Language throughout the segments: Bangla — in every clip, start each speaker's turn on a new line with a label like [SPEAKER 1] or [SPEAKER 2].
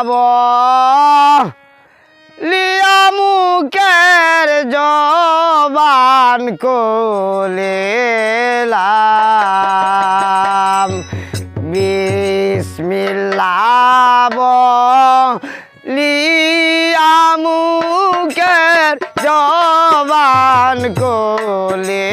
[SPEAKER 1] বিসমিল্লাহ লিয়া জবান কোলেলাম বিসমিল্লাহ লিয়া জবান কোলেলাম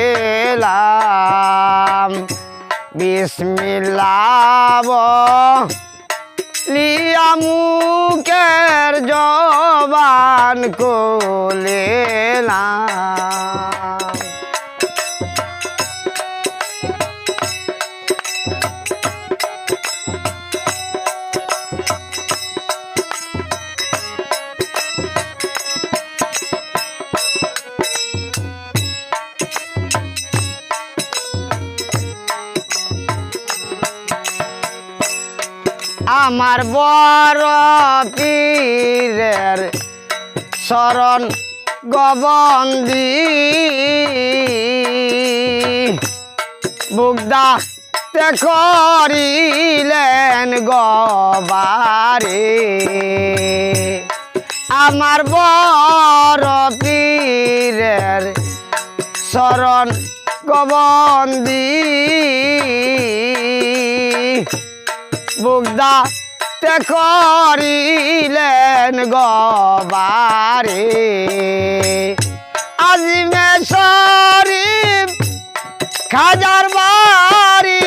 [SPEAKER 1] বিসমিল্লাহ লিয়া মুখের জবান কোলেলাম আমার বড় পীরের শরণ গবন্দি বুগদা তে করিলেন গবারে। আমার বড় পীরের শরণ গবন্দি বুগদা তে করিলেন গবারে আজিমে শরীফ খাজার বাড়ি।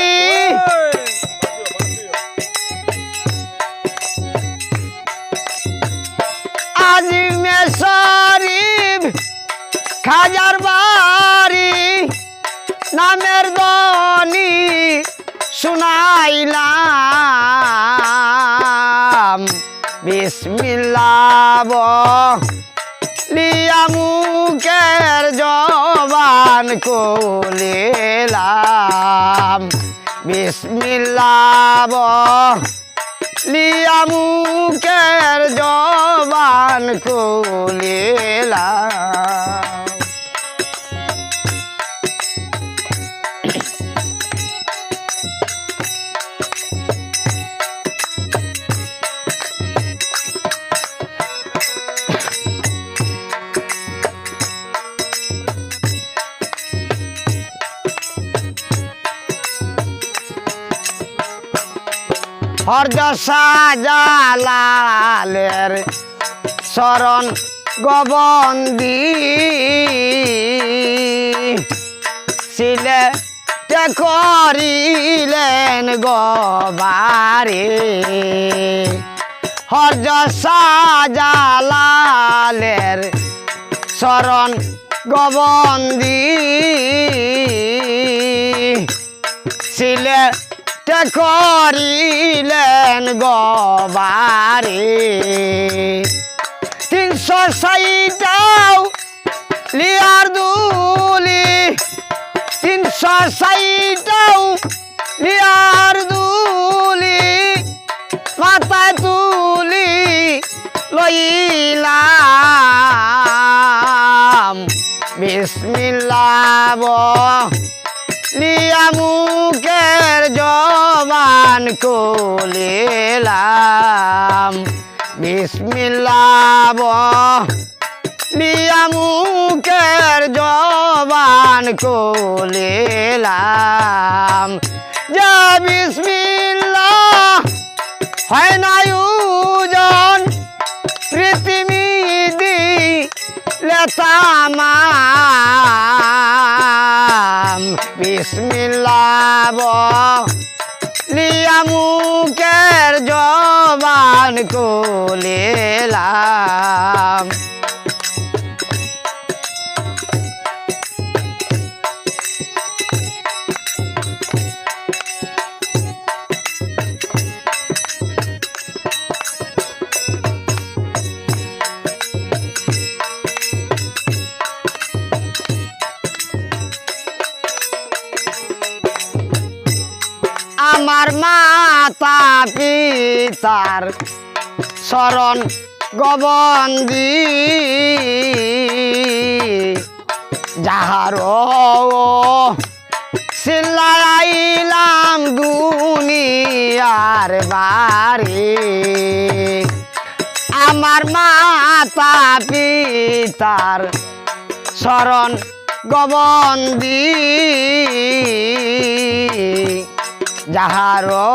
[SPEAKER 1] আজিমে শরীফ খাজার বাড়ি। নামের দনি শুনাইলাম। বিসমিল্লাহ। লিয়া মুখের জবান কোলেলাম বিসমিল্লাহ। লিয়া মুখের জবান কোলেলাম সাজালালের শরণ গবন্দি। তে করিলেন গবারে। হরজ সাজালালের শরণ গবন্দি। সিলে তে করিলেন গবারে তিনশো সাইটাও লিয়ার দুলি। তিনশো সাইটাও লিয়ার দুলি। মাথায় তুলি লইলাম। বিসমিল্লাহ লিয়া মুখের জবান কোলেলাম বিসমিল্লাহ লিয়া মুখের জবান কোলেলাম যা বিসমিল্লাহ, হয় না উজন পৃথিবী দি লেতামাম বিসমিল্লাহ লিয়া মুখের জবান কোলেলাম পিতার শরণ গবন্দি যাহারো সিল্লাইলাম দুনিয়ার বাড়ি আমার মাতা পিতার শরণ গবন্দি যাহারো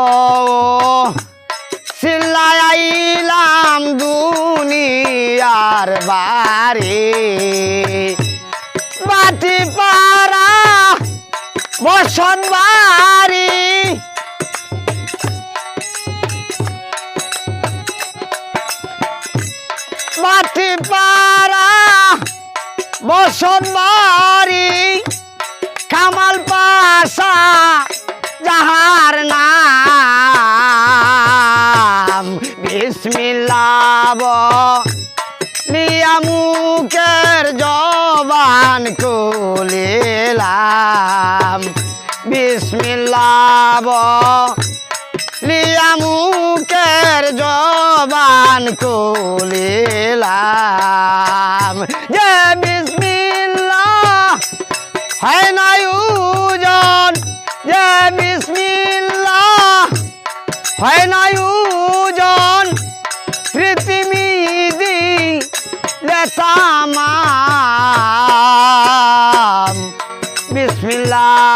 [SPEAKER 1] দুনিয়ার বাড়ি বাটি পাড়া বসন বাড়ি। মাটি পাড়া বসন বাড়ি। জবান কুলিলাম বিসমিল্লাহ লিয়া জবান কুলিলাম যে বিসমিল্লাহ, হয় না উজন। যে বিসমিল্লাহ, হয় না উজন। পৃথিবী দি লেতামাম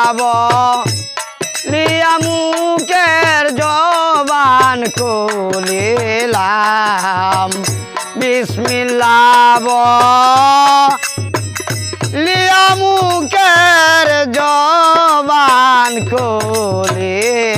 [SPEAKER 1] যাব। মুখের জবান কলিলাম বিসমিল্লাব লিয়ামুখের জবান কলিলাম